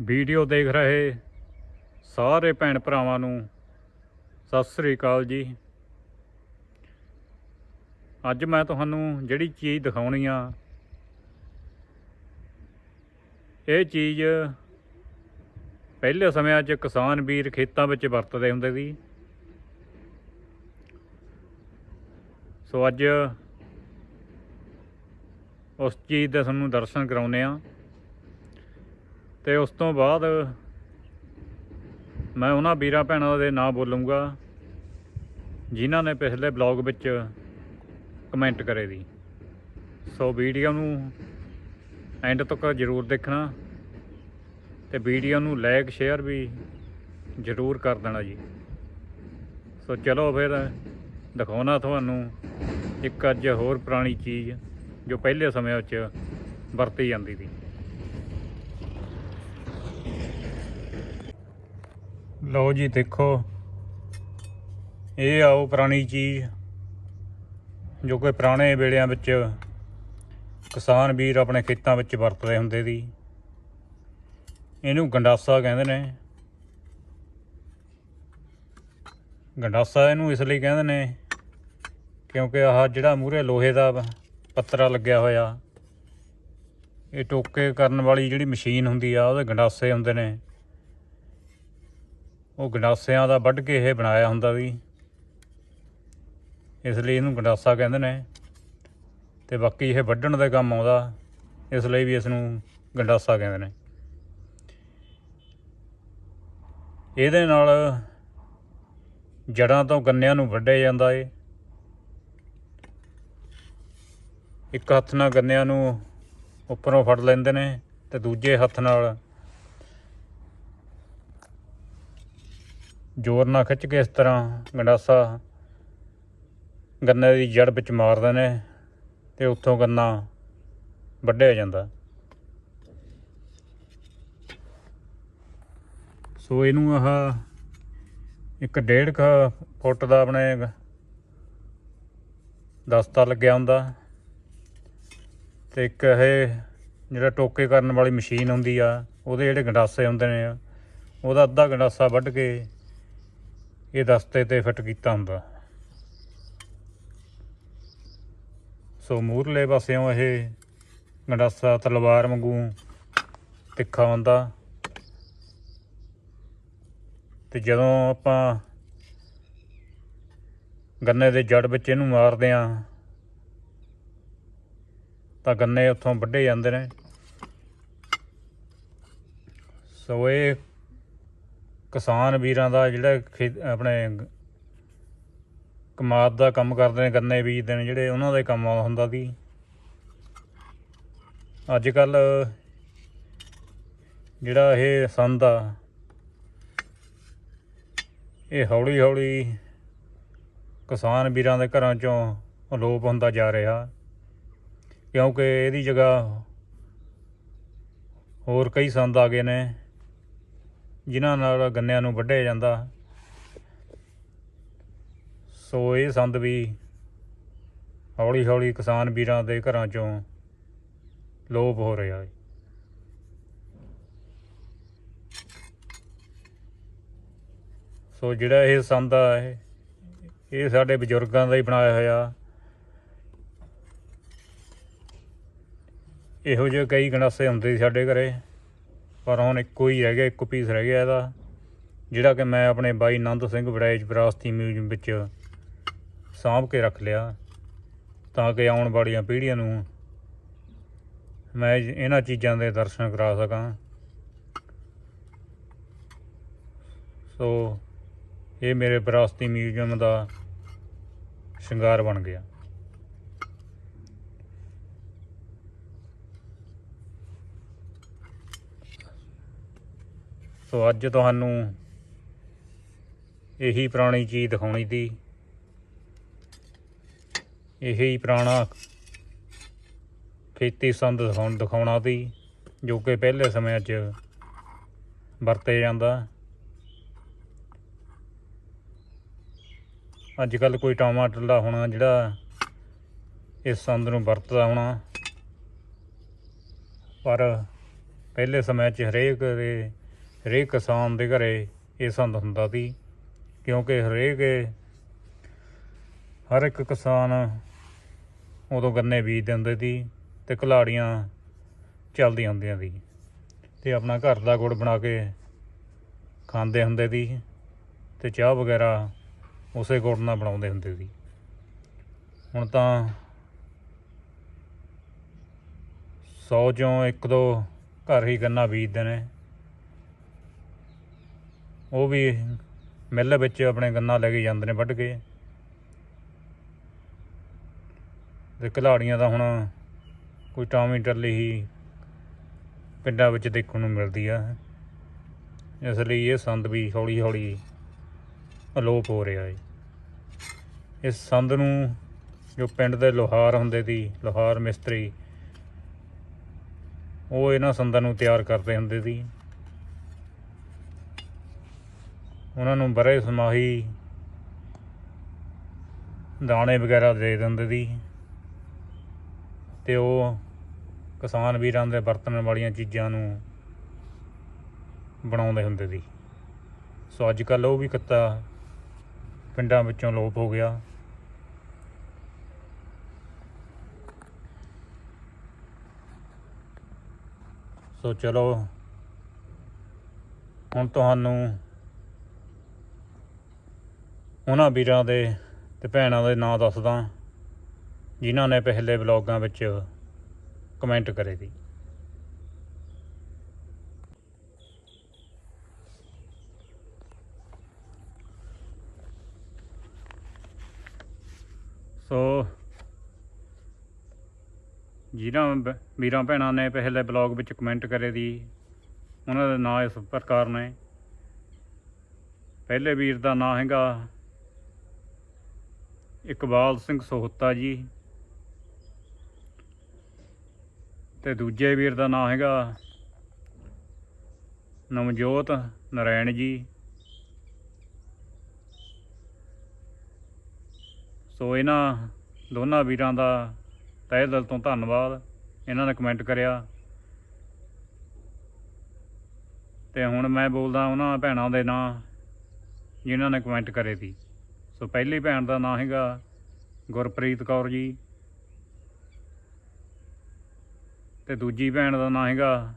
Video ਦੇਖ ਰਹੇ ਸਾਰੇ ਭੈਣ ਭਰਾਵਾਂ ਨੂੰ ਸਤਿ ਸ੍ਰੀ ਅਕਾਲ ਜੀ। ਅੱਜ ਮੈਂ ਤੁਹਾਨੂੰ ਜਿਹੜੀ ਚੀਜ਼ ਦਿਖਾਉਣੀ ਆ, ਇਹ ਚੀਜ਼ ਪਹਿਲੇ ਸਮਿਆਂ 'ਚ ਕਿਸਾਨ ਵੀਰ ਖੇਤਾਂ ਵਿੱਚ ਵਰਤਦੇ ਹੁੰਦੇ ਸੀ। ਸੋ ਅੱਜ ਉਸ ਚੀਜ਼ ਦੇ ਤੁਹਾਨੂੰ ਦਰਸ਼ਨ ਕਰਾਉਨੇ ਆ। ਤੇ ਉਸ ਤੋਂ ਬਾਅਦ ਮੈਂ ਉਹਨਾਂ ਵੀਰਾਂ ਭੈਣਾਂ ਦੇ ਨਾਂ ਬੋਲੂੰਗਾ, ਜਿਨ੍ਹਾਂ ਨੇ ਪਿਛਲੇ ਬਲੌਗ ਵਿੱਚ ਕਮੈਂਟ ਕਰੇ ਦੀ ਸੋ ਵੀਡੀਓ ਨੂੰ ਐਂਡ ਤੱਕ ਜ਼ਰੂਰ ਦੇਖਣਾ ਤੇ ਵੀਡੀਓ ਨੂੰ ਲਾਈਕ ਸ਼ੇਅਰ ਵੀ ਜ਼ਰੂਰ ਕਰ ਦੇਣਾ ਜੀ। ਸੋ ਚਲੋ ਫਿਰ ਦਿਖਾਉਣਾ ਤੁਹਾਨੂੰ ਇੱਕ ਅੱਜ ਹੋਰ ਪੁਰਾਣੀ ਚੀਜ਼ ਜੋ ਪਹਿਲੇ ਸਮਿਆਂ ਵਿੱਚ ਵਰਤੀ ਜਾਂਦੀ ਸੀ। ਲਓ ਜੀ, ਦੇਖੋ। ਇਹ ਆਓ ਪੁਰਾਣੀ ਚੀਜ਼, ਜੋ ਕਿ ਪੁਰਾਣੇ ਵੇਲਿਆਂ ਵਿੱਚ ਕਿਸਾਨ ਵੀਰ ਆਪਣੇ ਖੇਤਾਂ ਵਿੱਚ ਵਰਤਦੇ ਹੁੰਦੇ ਸੀ। ਇਹਨੂੰ ਗੰਡਾਸਾ ਕਹਿੰਦੇ ਨੇ। ਗੰਡਾਸਾ ਇਹਨੂੰ ਇਸ ਲਈ ਕਹਿੰਦੇ ਨੇ ਕਿਉਂਕਿ ਆਹ ਜਿਹੜਾ ਮੂਹਰੇ ਲੋਹੇ ਦਾ ਪੱਤਰਾ ਲੱਗਿਆ ਹੋਇਆ, ਇਹ ਟੋਕੇ ਕਰਨ ਵਾਲੀ ਜਿਹੜੀ ਮਸ਼ੀਨ ਹੁੰਦੀ ਆ, ਉਹਦੇ ਗੰਡਾਸੇ ਹੁੰਦੇ ਨੇ। ਉਹ ਗੰਡਾਸਿਆਂ ਦਾ ਵੱਢ ਕੇ ਇਹ ਬਣਾਇਆ ਹੁੰਦਾ ਸੀ ਇਸ ਲਈ ਇਹਨੂੰ ਗੰਡਾਸਾ ਕਹਿੰਦੇ ਨੇ। ਤੇ ਬਾਕੀ ਇਹ ਵੱਢਣ ਦਾ ਕੰਮ ਆਉਂਦਾ। ਇਸ ਲਈ ਵੀ ਇਸ ਨੂੰ ਗੰਡਾਸਾ ਕਹਿੰਦੇ ਨੇ। ਇਹਦੇ ਨਾਲ ਜੜਾਂ ਤੋਂ ਗੰਨਿਆਂ ਨੂੰ ਵੱਢਿਆ ਜਾਂਦਾ ਏ। ਇੱਕ ਹੱਥ ਨਾਲ ਗੰਨਿਆਂ ਨੂੰ ਉੱਪਰੋਂ ਫੜ ਲੈਂਦੇ ਨੇ ਤੇ ਦੂਜੇ ਹੱਥ ਨਾਲ ਜ਼ੋਰ ਨਾਲ ਖਿੱਚ ਕੇ ਇਸ ਤਰ੍ਹਾਂ ਗੰਡਾਸਾ ਗੰਨੇ ਦੀ ਜੜ ਵਿੱਚ ਮਾਰਦੇ ਨੇ ਤੇ ਉੱਥੋਂ ਗੰਨਾ ਵੱਢਿਆ ਜਾਂਦਾ। ਸੋ ਇਹਨੂੰ ਆਹ ਇੱਕ ਡੇਢ ਕੁ ਫੁੱਟ ਦਾ ਆਪਣੇ ਦਸਤਾ ਲੱਗਿਆ ਹੁੰਦਾ ਤੇ ਇੱਕ ਇਹ ਜਿਹੜਾ ਟੋਕੇ ਕਰਨ ਵਾਲੀ ਮਸ਼ੀਨ ਹੁੰਦੀ ਆ, ਉਹਦੇ ਜਿਹੜੇ ਗੰਡਾਸੇ ਹੁੰਦੇ ਨੇ, ਉਹਦਾ ਅੱਧਾ ਗੰਡਾਸਾ ਵੱਢ ਕੇ ਇਹ ਦਸਤੇ ਤੇ ਫਿੱਟ ਕੀਤਾ ਹੁੰਦਾ ਸੋ ਮੂਰਲੇ ਪਾਸਿਓਂ ਇਹ ਗੰਡਾਸਾ ਤਲਵਾਰ ਵਾਂਗੂ ਤਿੱਖਾ ਹੁੰਦਾ। ਤੇ ਜਦੋਂ ਆਪਾਂ ਗੰਨੇ ਦੇ ਜੜ ਵਿੱਚ ਇਹਨੂੰ ਮਾਰਦੇ ਆ, ਤਾਂ ਗੰਨੇ ਉੱਥੋਂ ਵੱਢੇ ਜਾਂਦੇ ਨੇ। ਸੋ ਇਹ ਕਿਸਾਨ ਵੀਰਾਂ ਦਾ ਜਿਹੜਾ ਖੇ- ਆਪਣੇ ਗ- ਕਮਾਦ ਦਾ ਕੰਮ ਕਰਦੇ ਨੇ, ਗੰਨੇ ਬੀਜਦੇ ਨੇ, ਜਿਹੜੇ ਉਹਨਾਂ ਦੇ ਕੰਮ ਆਉਂਦਾ ਹੁੰਦਾ ਸੀ। ਅੱਜ ਕੱਲ ਜਿਹੜਾ ਇਹ ਸੰਦ ਆ, ਇਹ ਹੌਲੀ ਹੌਲੀ ਕਿਸਾਨ ਵੀਰਾਂ ਦੇ ਘਰਾਂ ਚੋਂ ਅਲੋਪ ਹੁੰਦਾ ਜਾ ਰਿਹਾ। ਕਿਉਂਕਿ ਇਹਦੀ ਜਗ੍ਹਾ ਹੋਰ ਕਈ ਸੰਦ ਆ ਗਏ ਨੇ। ਜਿਨ੍ਹਾਂ ਨਾਲ ਗੰਨਿਆਂ ਨੂੰ ਵੱਢਿਆ ਜਾਂਦਾ। ਸੋ ਇਹ ਸੰਦ ਵੀ ਹੌਲੀ ਹੌਲੀ ਕਿਸਾਨ ਵੀਰਾਂ ਦੇ ਘਰਾਂ ਚੋਂ ਲੋਪ ਹੋ ਰਿਹਾ ਹੈ। ਸੋ ਜਿਹੜਾ ਇਹ ਸੰਦ ਆ, ਇਹ ਸਾਡੇ ਬਜ਼ੁਰਗਾਂ ਦਾ ਹੀ ਬਣਾਇਆ ਹੋਇਆ। ਇਹੋ ਜਿਹੇ ਕਈ ਗਣਾਸੇ ਹੁੰਦੇ ਸੀ ਸਾਡੇ ਘਰੇ। ਪਰ ਹੁਣ ਇੱਕੋ ਹੀ ਰਹਿ ਗਿਆ, ਇੱਕੋ ਪੀਸ ਰਹਿ ਗਿਆ ਇਹਦਾ, ਜਿਹੜਾ ਕਿ ਮੈਂ ਆਪਣੇ ਬਾਈ ਆਨੰਦ ਸਿੰਘ ਵੜੈਜ ਵਿਰਾਸਤੀ ਮਿਊਜ਼ੀਅਮ ਵਿੱਚ ਸਾਂਭ ਕੇ ਰੱਖ ਲਿਆ, ਤਾਂ ਕਿ ਆਉਣ ਵਾਲੀਆਂ ਪੀੜ੍ਹੀਆਂ ਨੂੰ ਮੈਂ ਇਹਨਾਂ ਚੀਜ਼ਾਂ ਦੇ ਦਰਸ਼ਨ ਕਰਾ ਸਕਾਂ। ਸੋ, ਇਹ ਮੇਰੇ ਵਿਰਾਸਤੀ ਮਿਊਜ਼ੀਅਮ ਦਾ ਸ਼ਿੰਗਾਰ ਬਣ ਗਿਆ। ਸੋ ਅੱਜ ਤੁਹਾਨੂੰ ਇਹੀ ਪੁਰਾਣੀ ਚੀਜ਼ ਦਿਖਾਉਣੀ ਸੀ। ਇਹੀ ਪੁਰਾਣਾ ਖੇਤੀ ਸੰਦ ਦਿਖਾਉਣ ਦਿਖਾਉਣਾ ਸੀ, ਜੋ ਕਿ ਪਹਿਲੇ ਸਮਿਆਂ 'ਚ ਵਰਤੇ ਜਾਂਦਾ। ਅੱਜ ਕੱਲ ਕੋਈ ਟਾਮਾ ਟੱਲਾ ਹੋਣਾ ਜਿਹੜਾ ਇਸ ਸੰਦ ਨੂੰ ਵਰਤਦਾ ਹੋਣਾ। ਪਰ ਪਹਿਲੇ ਸਮੇਂ 'ਚ ਹਰੇਕ ਦੇ ਹਰੇਕ ਕਿਸਾਨ ਦੇ ਘਰੇ ਇਹ ਸੰਦ ਹੁੰਦਾ ਸੀ, ਕਿਉਂਕਿ ਹਰੇਕ ਹਰ ਇੱਕ ਕਿਸਾਨ ਉਦੋਂ ਗੰਨੇ ਬੀਜ ਦਿੰਦੇ ਸੀ ਤੇ ਕਲਾੜੀਆਂ ਚੱਲਦੀਆਂ ਹੁੰਦੀਆਂ ਸੀ ਤੇ ਆਪਣਾ ਘਰ ਦਾ ਗੁੜ ਬਣਾ ਕੇ ਖਾਂਦੇ ਹੁੰਦੇ ਸੀ ਤੇ ਚਾਹ ਵਗੈਰਾ ਉਸੇ ਗੁੜ ਨਾਲ ਬਣਾਉਂਦੇ ਹੁੰਦੇ ਸੀ। ਹੁਣ ਤਾਂ 100 ਚੋਂ ਇੱਕ ਦੋ ਘਰ ਹੀ ਗੰਨਾ ਬੀਜਦੇ ਨੇ। ਉਹ ਵੀ ਮਿੱਲ ਵਿੱਚ ਆਪਣੇ ਗੰਨਾ ਲੈ ਕੇ ਜਾਂਦੇ ਨੇ ਵੱਢ ਕੇ। ਤੇ ਘਲਾੜੀਆਂ ਦਾ ਹੁਣ ਕੋਈ ਟਾਮੀ ਟੱਲੀ ਹੀ ਪਿੰਡਾਂ ਵਿੱਚ ਦੇਖਣ ਨੂੰ ਮਿਲਦੀ ਆ। ਇਸ ਲਈ ਇਹ ਸੰਦ ਵੀ ਹੌਲੀ ਹੌਲੀ ਅਲੋਪ ਹੋ ਰਿਹਾ ਹੈ ਇਸ ਸੰਦ ਨੂੰ ਜੋ ਪਿੰਡ ਦੇ ਲੋਹਾਰ ਹੁੰਦੇ ਸੀ ਲੋਹਾਰ ਮਿਸਤਰੀ, ਉਹ ਇਹਨਾਂ ਸੰਦਾਂ ਨੂੰ ਤਿਆਰ ਕਰਦੇ ਹੁੰਦੇ ਸੀ। ਉਹਨਾਂ ਨੂੰ ਬਰੇ ਸਮਾਹੀ ਦਾਣੇ ਵਗੈਰਾ ਦੇ ਦਿੰਦੇ ਸੀ। ਤੇ ਉਹ ਕਿਸਾਨ ਵੀਰਾਂ ਦੇ ਵਰਤਣ ਵਾਲੀਆਂ ਚੀਜ਼ਾਂ ਨੂੰ ਬਣਾਉਂਦੇ ਹੁੰਦੇ ਸੀ। ਸੋ ਅੱਜ ਕੱਲ ਉਹ ਵੀ ਕਿੱਤਾ ਪਿੰਡਾਂ ਵਿੱਚੋਂ ਲੋਪ ਹੋ ਗਿਆ। ਸੋ ਚਲੋ, ਹੁਣ ਤੁਹਾਨੂੰ ਉਹਨਾਂ ਵੀਰਾਂ ਦੇ ਤੇ ਭੈਣਾਂ ਦੇ ਨਾਂ ਦੱਸਦਾ ਜਿਨ੍ਹਾਂ ਨੇ ਪਹਿਲੇ ਵਲੌਗਾਂ ਵਿੱਚ ਕਮੈਂਟ ਕਰੇ ਸੀ। ਸੋ ਜਿਨ੍ਹਾਂ ਵੀਰਾਂ ਭੈਣਾਂ ਨੇ ਪਹਿਲੇ ਬਲੌਗ ਵਿੱਚ ਕਮੈਂਟ ਕਰੇ ਦੀ ਉਹਨਾਂ ਦਾ ਨਾਂ ਇਸ ਪ੍ਰਕਾਰ ਨੇ। ਪਹਿਲੇ ਵੀਰ ਦਾ ਨਾਂ ਹੈਗਾ ਇਕਬਾਲ ਸਿੰਘ ਸੋਹਤਾ ਜੀ ਤੇ ਦੂਜੇ ਵੀਰ ਦਾ ਨਾਮ ਹੈਗਾ ਨਵਜੋਤ ਨਰਾਇਣ ਜੀ। ਸੋ ਇਹਨਾਂ ਦੋਨਾਂ ਵੀਰਾਂ ਦਾ ਤਹਿ ਦਿਲ ਤੋਂ ਧੰਨਵਾਦ। ਇਹਨਾਂ ਨੇ ਕਮੈਂਟ ਕਰਿਆ। ਤੇ ਹੁਣ ਮੈਂ ਬੋਲਦਾ ਉਹਨਾਂ ਭੈਣਾਂ ਦੇ ਨਾਂ ਜਿਨ੍ਹਾਂ ਨੇ ਕਮੈਂਟ ਕਰੇ ਸੀ। ਸੋ ਪਹਿਲੀ ਭੈਣ ਦਾ ਨਾਮ ਹੈਗਾ ਗੁਰਪ੍ਰੀਤ ਕੌਰ ਜੀ। ਤੇ ਦੂਜੀ ਭੈਣ ਦਾ ਨਾਮ ਹੈਗਾ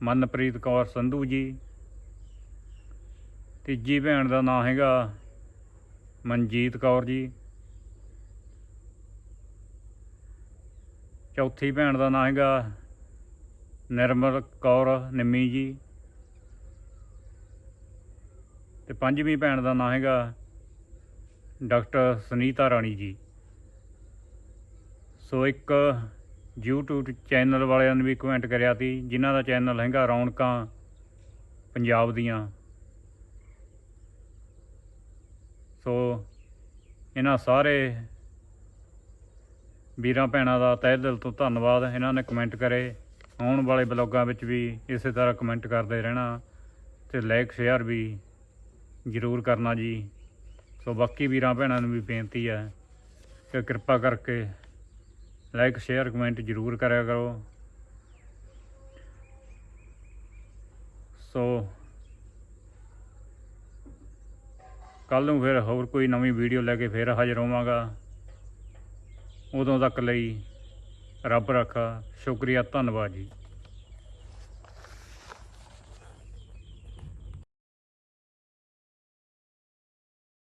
ਮਨਪ੍ਰੀਤ ਕੌਰ ਸੰਧੂ ਜੀ। ਤੀਜੀ ਭੈਣ ਦਾ ਨਾਮ ਹੈਗਾ ਮਨਜੀਤ ਕੌਰ ਜੀ। ਚੌਥੀ ਭੈਣ ਦਾ ਨਾਮ ਹੈਗਾ ਨਿਰਮਲ ਕੌਰ ਨਿੰਮੀ ਜੀ। ਤੇ ਪੰਜਵੀਂ ਭੈਣ ਦਾ ਨਾਮ ਹੈਗਾ ਡਾਕਟਰ ਸੁਨੀਤਾ ਰਾਣੀ ਜੀ। ਸੋ ਇੱਕ YouTube ਚੈਨਲ ਵਾਲਿਆਂ ਨੇ ਵੀ ਕਮੈਂਟ ਕਰਿਆ ਸੀ, ਜਿਨ੍ਹਾਂ ਦਾ ਚੈਨਲ ਹੈਗਾ ਰੌਣਕਾਂ ਪੰਜਾਬ ਦੀਆਂ। ਸੋ ਇਹਨਾਂ ਸਾਰੇ ਵੀਰਾਂ ਭੈਣਾਂ ਦਾ ਤਹਿ ਦਿਲ ਤੋਂ ਧੰਨਵਾਦ। ਇਹਨਾਂ ਨੇ ਕਮੈਂਟ ਕਰੇ। ਆਉਣ ਵਾਲੇ ਬਲੌਗਾਂ ਵਿੱਚ ਵੀ ਇਸੇ ਤਰ੍ਹਾਂ ਕਮੈਂਟ ਕਰਦੇ ਰਹਿਣਾ ਤੇ ਲਾਈਕ ਸ਼ੇਅਰ ਵੀ ਜ਼ਰੂਰ ਕਰਨਾ ਜੀ। ਸੋ ਬਾਕੀ ਵੀਰਾਂ ਭੈਣਾਂ ਨੂੰ ਵੀ ਬੇਨਤੀ ਹੈ ਕਿ ਕਿਰਪਾ ਕਰਕੇ ਲਾਈਕ ਸ਼ੇਅਰ ਕਮੈਂਟ ਜ਼ਰੂਰ ਕਰਿਆ ਕਰੋ। ਸੋ ਕੱਲ ਨੂੰ ਫਿਰ ਹੋਰ ਕੋਈ ਨਵੀਂ ਵੀਡੀਓ ਲੈ ਕੇ ਫਿਰ ਹਾਜ਼ਰ ਹੋਵਾਂਗਾ। ਉਦੋਂ ਤੱਕ ਲਈ ਰੱਬ ਰੱਖਾ, ਸ਼ੁਕਰੀਆ, ਧੰਨਵਾਦ ਜੀ।